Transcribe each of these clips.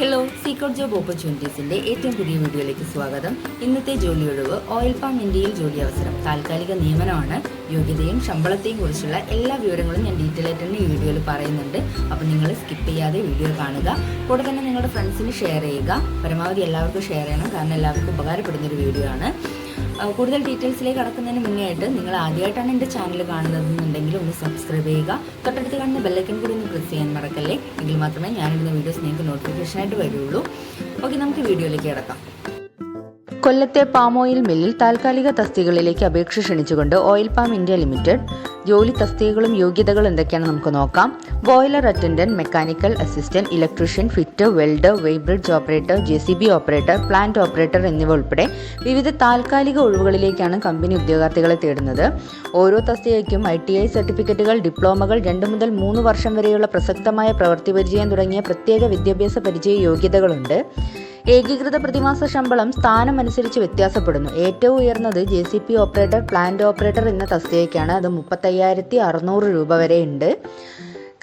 Hello secret job ഓപ്പർച്യൂണിറ്റീസിന്റെ ഏറ്റവും പുതിയ വീഡിയോയിലേക്ക് സ്വാഗതം. ഇന്നത്തെ ജോലി ഒഴിവ് ഓയിൽ പാം ഇന്ത്യയിൽ ജോലി അവസരം താൽക്കാലിക നിയമനമാണ്. യോഗ്യതയും ശമ്പളത്തെയും കുറിച്ചുള്ള എല്ലാ വിവരങ്ങളും ഞാൻ ഡീറ്റെയിൽ ആയിട്ട് തന്നെ ഈ വീഡിയോയിൽ പറയുന്നുണ്ട്. അപ്പോൾ നിങ്ങൾ സ്കിപ്പ് ചെയ്യാതെ വീഡിയോ കാണുക. കൂടെ തന്നെ നിങ്ങളുടെ ഫ്രണ്ട്സിന് ഷെയർ ചെയ്യുക. പരമാവധി എല്ലാവർക്കും ഷെയർ ചെയ്യണം. കാരണം എല്ലാവർക്കും ഉപകാരപ്പെടുന്ന ഒരു വീഡിയോ ആണ്. കൂടുതൽ ഡീറ്റെയിൽസിലേക്ക് കടക്കുന്നതിന് മുന്നേ ആയിട്ട് നിങ്ങൾ ആദ്യമായിട്ടാണ് എന്റെ ചാനൽ കാണുന്നതെന്നുണ്ടെങ്കിൽ ഒന്ന് സബ്സ്ക്രൈബ് ചെയ്യുക. തൊട്ടടുത്ത് കാണുന്ന ബെല്ലൈക്കൻ കൂടി ഒന്ന് പ്രസ് ചെയ്യാൻ മറക്കല്ലേ? എങ്കിൽ മാത്രമേ ഞാനിടുന്ന വീഡിയോസ് നിങ്ങൾക്ക് നോട്ടിഫിക്കേഷനായിട്ട് വരുള്ളൂ. ഓക്കെ നമുക്ക് വീഡിയോയിലേക്ക് കിടക്കാം. കൊല്ലത്തെ പാം ഓയിൽ മില്ലിൽ താൽക്കാലിക തസ്തികകളിലേക്ക് അപേക്ഷ ക്ഷണിച്ചുകൊണ്ട് ഓയിൽ പാം ഇന്ത്യ ലിമിറ്റഡ്. ജോലി തസ്തികകളും യോഗ്യതകളും എന്തൊക്കെയാണ് നമുക്ക് നോക്കാം. Boiler attendant mechanical assistant electrician fitter welder weighbridge operator J C B operator plant operator എന്നിവ ഉൾപ്പെടെ വിവിധ താൽക്കാലിക ഒഴിവുകളിലേക്കാണ് കമ്പനി ഉദ്യോഗാർത്ഥികളെ തേടുന്നത്. ഓരോ തസ്തികയ്ക്കും ഐ ടി ഐ സർട്ടിഫിക്കറ്റുകൾ ഡിപ്ലോമകൾ രണ്ട് മുതൽ മൂന്ന് വർഷം വരെയുള്ള പ്രസക്തമായ പ്രവൃത്തി പരിചയം തുടങ്ങിയ പ്രത്യേക വിദ്യാഭ്യാസ പരിചയ യോഗ്യതകളുണ്ട്. ഏകീകൃത പ്രതിമാസ ശമ്പളം സ്ഥാനമനുസരിച്ച് വ്യത്യാസപ്പെടുന്നു. ഏറ്റവും ഉയർന്നത് J C P operator plant operator എന്ന തസ്തികയ്ക്കാണ്. അത് മുപ്പത്തയ്യായിരത്തി അറുന്നൂറ് രൂപ വരെ ഉണ്ട്.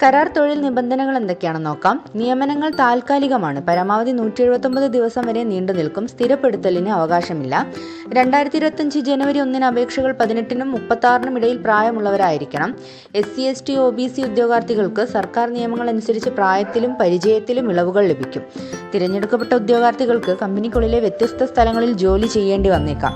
കരാർ തൊഴിൽ നിബന്ധനകൾ എന്തൊക്കെയാണെന്ന് നോക്കാം. നിയമനങ്ങൾ താൽക്കാലികമാണ്. പരമാവധി നൂറ്റി എഴുപത്തൊമ്പത് ദിവസം വരെ നീണ്ടു നിൽക്കും. സ്ഥിരപ്പെടുത്തലിന് അവകാശമില്ല. രണ്ടായിരത്തി ഇരുപത്തഞ്ച് ജനുവരി ഒന്നിന് അപേക്ഷകൾ പതിനെട്ടിനും മുപ്പത്താറിനും ഇടയിൽ പ്രായമുള്ളവരായിരിക്കണം. S C S T O B C ഉദ്യോഗാർത്ഥികൾക്ക് സർക്കാർ നിയമങ്ങൾ അനുസരിച്ച് പ്രായത്തിലും പരിചയത്തിലും ഇളവുകൾ ലഭിക്കും. തിരഞ്ഞെടുക്കപ്പെട്ട ഉദ്യോഗാർത്ഥികൾക്ക് കമ്പനിക്കുള്ളിലെ വ്യത്യസ്ത സ്ഥലങ്ങളിൽ ജോലി ചെയ്യേണ്ടി വന്നേക്കാം.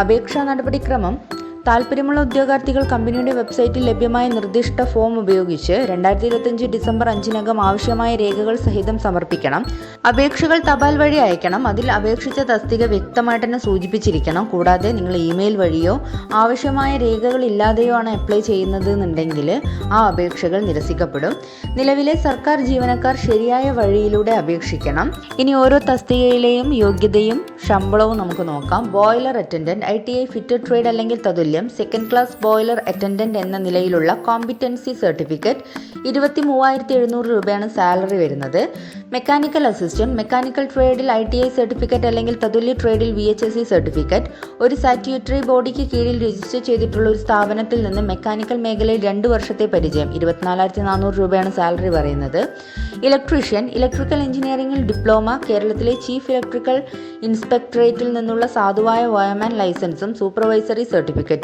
അപേക്ഷാ നടപടിക്രമം താല്പര്യമുള്ള ഉദ്യോഗാർത്ഥികൾ കമ്പനിയുടെ വെബ്സൈറ്റിൽ ലഭ്യമായ നിർദ്ദിഷ്ട ഫോം ഉപയോഗിച്ച് രണ്ടായിരത്തി ഇരുപത്തിയഞ്ച് ഡിസംബർ അഞ്ചിനകം ആവശ്യമായ രേഖകൾ സഹിതം സമർപ്പിക്കണം. അപേക്ഷകൾ തപാൽ വഴി അയക്കണം. അതിൽ അപേക്ഷിച്ച തസ്തിക വ്യക്തമായിട്ട് തന്നെ സൂചിപ്പിച്ചിരിക്കണം. കൂടാതെ നിങ്ങൾ ഇമെയിൽ വഴിയോ ആവശ്യമായ രേഖകൾ ഇല്ലാതെയോ ആണ് അപ്ലൈ ചെയ്യുന്നത് എന്നുണ്ടെങ്കിൽ ആ അപേക്ഷകൾ നിരസിക്കപ്പെടും. നിലവിലെ സർക്കാർ ജീവനക്കാർ ശരിയായ വഴിയിലൂടെ അപേക്ഷിക്കണം. ഇനി ഓരോ തസ്തികയിലെയും യോഗ്യതയും ശമ്പളവും നമുക്ക് നോക്കാം. Boiler attendant I T I fitter trade അല്ലെങ്കിൽ തതുല്യം സെക്കൻഡ് ക്ലാസ് ബോയിലർ അറ്റൻഡന്റ് എന്ന നിലയിലുള്ള കോമ്പിറ്റൻസി സർട്ടിഫിക്കറ്റ് ഇരുപത്തി മൂവായിരത്തി എഴുന്നൂറ് രൂപയാണ് സാലറി വരുന്നത്. മെക്കാനിക്കൽ അസിസ്റ്റന്റ് മെക്കാനിക്കൽ ട്രേഡിൽ ഐ ടി ഐ സർട്ടിഫിക്കറ്റ് അല്ലെങ്കിൽ തതുല്യ ട്രേഡിൽ V H S C certificate ഒരു സാറ്റ്യൂട്ടറി ബോഡിക്ക് കീഴിൽ രജിസ്റ്റർ ചെയ്തിട്ടുള്ള ഒരു സ്ഥാപനത്തിൽ നിന്ന് മെക്കാനിക്കൽ മേഖലയിൽ രണ്ട് വർഷത്തെ പരിചയം ഇരുപത്തിനാലായിരത്തി നാനൂറ് രൂപയാണ് സാലറി പറയുന്നത്. ഇലക്ട്രീഷ്യൻ ഇലക്ട്രിക്കൽ എഞ്ചിനീയറിംഗിൽ ഡിപ്ലോമ കേരളത്തിലെ ചീഫ് ഇലക്ട്രിക്കൽ ഇൻസ്പെക്ടറേറ്റിൽ നിന്നുള്ള സാധുവായ വയർമാൻ ലൈസൻസും സൂപ്പർവൈസറി സർട്ടിഫിക്കറ്റും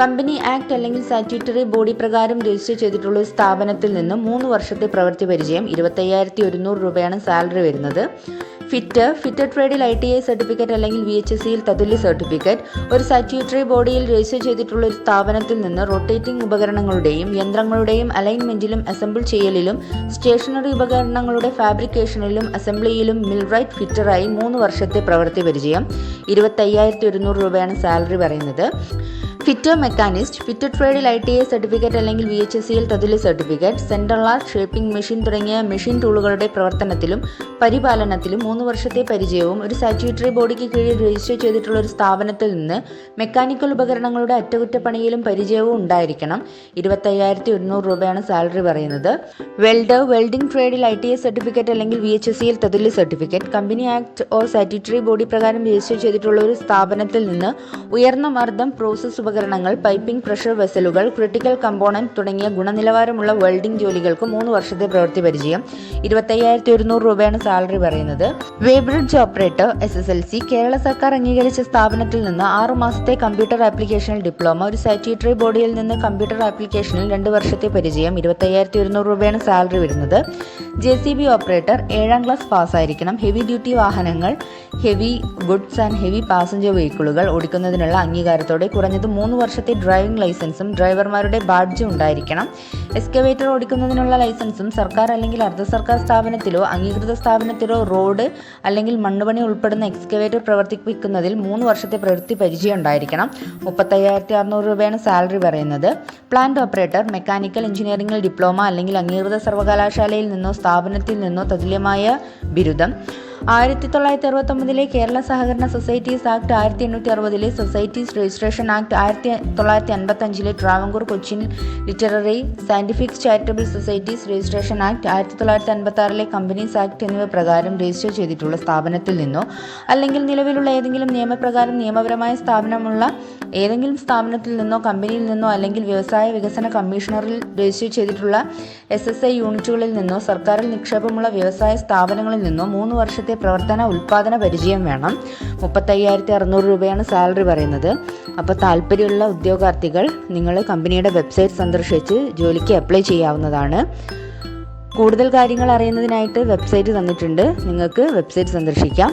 കമ്പനി ആക്ട് അല്ലെങ്കിൽ സാറ്റ്യൂട്ടറി ബോഡി പ്രകാരം രജിസ്റ്റർ ചെയ്തിട്ടുള്ള ഒരു സ്ഥാപനത്തിൽ നിന്ന് മൂന്ന് വർഷത്തെ പ്രവൃത്തി പരിചയം ഇരുപത്തയ്യായിരത്തി ഒരുന്നൂറ് രൂപയാണ് സാലറി വരുന്നത്. ഫിറ്റ് ഫിറ്റ് ട്രേഡിൽ ഐ ടി ഐ സർട്ടിഫിക്കറ്റ് അല്ലെങ്കിൽ വി എച്ച് എസ് സിയിൽ തതുല്യ സർട്ടിഫിക്കറ്റ് ഒരു സാറ്റ്യൂട്ടറി ബോഡിയിൽ രജിസ്റ്റർ ചെയ്തിട്ടുള്ള ഒരു സ്ഥാപനത്തിൽ നിന്ന് റൊട്ടേറ്റിംഗ് ഉപകരണങ്ങളുടെയും യന്ത്രങ്ങളുടെയും അലൈൻമെന്റിലും അസംബിൾ ചെയ്യലിലും സ്റ്റേഷനറി ഉപകരണങ്ങളുടെ ഫാബ്രിക്കേഷനിലും അസംബ്ലിയിലും മിൽറൈറ്റ് ഫിറ്ററായി മൂന്ന് വർഷത്തെ പ്രവൃത്തി പരിചയം ഇരുപത്തയ്യായിരത്തി ഒരുന്നൂറ് രൂപയാണ് സാലറി പറയുന്നത്. ഫിറ്റർ മെക്കാനിസ്റ്റ് ഫിറ്റോ ട്രേഡിൽ ഐ ടി ഐ സർട്ടിഫിക്കറ്റ് അല്ലെങ്കിൽ വി എച്ച് എസ് സിയിൽ തതുല്യ certificate central art shaping machine തുടങ്ങിയ മെഷീൻ ടൂളുകളുടെ പ്രവർത്തനത്തിലും പരിപാലനത്തിലും മൂന്ന് വർഷത്തെ പരിചയവും ഒരു സാറ്റ്യൂട്ടറി ബോഡിക്ക് കീഴിൽ രജിസ്റ്റർ ചെയ്തിട്ടുള്ള ഒരു സ്ഥാപനത്തിൽ നിന്ന് മെക്കാനിക്കൽ ഉപകരണങ്ങളുടെ അറ്റകുറ്റപ്പണിയിലും പരിചയവും ഉണ്ടായിരിക്കണം. ഇരുപത്തയ്യായിരത്തി ഒരുന്നൂറ് രൂപയാണ് സാലറി പറയുന്നത്. വെൽഡർ വെൽഡിംഗ് ട്രേഡിൽ ഐ ടി ഐ സർട്ടിഫിക്കറ്റ് അല്ലെങ്കിൽ വി എച്ച് എസ് സിയിൽ തതുല്യ certificate company act or statutory body പ്രകാരം രജിസ്റ്റർ ചെയ്തിട്ടുള്ള ഒരു സ്ഥാപനത്തിൽ നിന്ന് ഉയർന്ന മർദ്ദം പ്രോസസ് ഉപകരണങ്ങൾ പൈപ്പിംഗ് പ്രഷർ വെസലുകൾ ക്രിട്ടിക്കൽ കമ്പോണന്റ് തുടങ്ങിയ ഗുണനിലവാരമുള്ള വെൽഡിംഗ് ജോലികൾക്ക് മൂന്ന് വർഷത്തെ പ്രവൃത്തി പരിചയം. ഇരുപത്തയ്യായിരത്തി ഒരുന്നൂറ് രൂപയാണ് സാലറി പറയുന്നത്. Weighbridge operator S S L C Kerala സർക്കാർ അംഗീകരിച്ച സ്ഥാപനത്തിൽ നിന്ന് ആറു മാസത്തെ കമ്പ്യൂട്ടർ ആപ്ലിക്കേഷനിൽ ഡിപ്ലോമ ഒരു സാറ്റിറ്ററി ബോഡിയിൽ നിന്ന് കമ്പ്യൂട്ടർ ആപ്ലിക്കേഷനിൽ രണ്ട് വർഷത്തെ പരിചയം ഇരുപത്തയ്യായിരത്തി ഒരുന്നൂറ് രൂപയാണ് സാലറി വരുന്നത്. ജെ സി ബി ഓപ്പറേറ്റർ ഏഴാം ക്ലാസ് പാസ്സായിരിക്കണം. ഹെവി ഡ്യൂട്ടി വാഹനങ്ങൾ heavy goods and heavy passenger വെഹിക്കിളുകൾ ഓടിക്കുന്നതിനുള്ള അംഗീകാരത്തോടെ കുറഞ്ഞത് മൂന്ന് വർഷത്തെ ഡ്രൈവിംഗ് ലൈസൻസും ഡ്രൈവർമാരുടെ ബാഡ്ജും ഉണ്ടായിരിക്കണം. എക്സ്കവേറ്റർ ഓടിക്കുന്നതിനുള്ള ലൈസൻസും സർക്കാർ അല്ലെങ്കിൽ അർദ്ധ സർക്കാർ സ്ഥാപനത്തിലോ അംഗീകൃത സ്ഥാപനത്തിലോ റോഡ് അല്ലെങ്കിൽ മണ്ണുപണി ഉൾപ്പെടുന്ന എക്സ്കവേറ്റർ പ്രവർത്തിപ്പിക്കുന്നതിൽ മൂന്ന് വർഷത്തെ പ്രവൃത്തി പരിചയം ഉണ്ടായിരിക്കണം. മുപ്പത്തയ്യായിരത്തി അറുന്നൂറ് രൂപയാണ് സാലറി പറയുന്നത്. പ്ലാന്റ് ഓപ്പറേറ്റർ മെക്കാനിക്കൽ എഞ്ചിനീയറിംഗിൽ ഡിപ്ലോമ അല്ലെങ്കിൽ അംഗീകൃത സർവകലാശാലയിൽ നിന്നോ സ്ഥാപനത്തിൽ നിന്നോ തതുല്യമായ ബിരുദം. ആയിരത്തി തൊള്ളായിരത്തി അറുപത്തൊമ്പതിലെ കേരള സഹകരണ സൊസൈറ്റീസ് ആക്ട് ആയിരത്തി എണ്ണൂറ്റി അറുപതിലെ സൊസൈറ്റീസ് രജിസ്ട്രേഷൻ ആക്ട് ആയിരത്തി തൊള്ളായിരത്തി അൻപത്തഞ്ചിലെ Travancore Cochin literary scientific charitable societies registration act ആയിരത്തി തൊള്ളായിരത്തി അൻപത്തി ആറിലെ കമ്പനീസ് ആക്ട് എന്നിവ പ്രകാരം രജിസ്റ്റർ ചെയ്തിട്ടുള്ള സ്ഥാപനത്തിൽ നിന്നോ അല്ലെങ്കിൽ നിലവിലുള്ള ഏതെങ്കിലും നിയമപ്രകാരം നിയമപരമായ സ്ഥാപനമുള്ള ഏതെങ്കിലും സ്ഥാപനത്തിൽ നിന്നോ കമ്പനിയിൽ നിന്നോ അല്ലെങ്കിൽ വ്യവസായ വികസന കമ്മീഷണറിൽ രജിസ്റ്റർ ചെയ്തിട്ടുള്ള എസ് എസ് ഐ യൂണിറ്റുകളിൽ നിന്നോ സർക്കാരിൽ നിക്ഷേപമുള്ള വ്യവസായ സ്ഥാപനങ്ങളിൽ നിന്നോ മൂന്ന് വർഷത്തെ പ്രവർത്തന ഉൽപ്പാദന പരിചയം വേണം. മുപ്പത്തയ്യായിരത്തി അറുന്നൂറ് രൂപയാണ് സാലറി പറയുന്നത്. അപ്പോൾ താല്പര്യമുള്ള ഉദ്യോഗാർത്ഥികൾ നിങ്ങൾ കമ്പനിയുടെ വെബ്സൈറ്റ് സന്ദർശിച്ച് ജോലിക്ക് അപ്ലൈ ചെയ്യാവുന്നതാണ്. കൂടുതൽ കാര്യങ്ങൾ അറിയുന്നതിനായിട്ട് വെബ്സൈറ്റ് തന്നിട്ടുണ്ട്. നിങ്ങൾക്ക് വെബ്സൈറ്റ് സന്ദർശിക്കാം.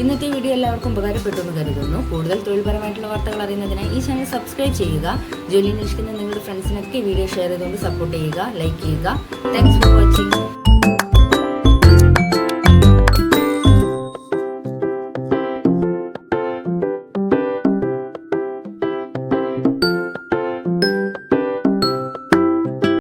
ഇന്നത്തെ വീഡിയോ എല്ലാവർക്കും ഉപകാരപ്പെട്ടു എന്ന് കരുതുന്നു. കൂടുതൽ തൊഴിൽപരമായിട്ടുള്ള വാർത്തകൾ അറിയുന്നതിനായി ഈ ചാനൽ സബ്സ്ക്രൈബ് ചെയ്യുക. ജോലി അന്വേഷിക്കുന്ന നിങ്ങളുടെ ഫ്രണ്ട്സിനൊക്കെ വീഡിയോ ഷെയർ ചെയ്തുകൊണ്ട് സപ്പോർട്ട് ചെയ്യുക ലൈക്ക് ചെയ്യുക. Thanks for watching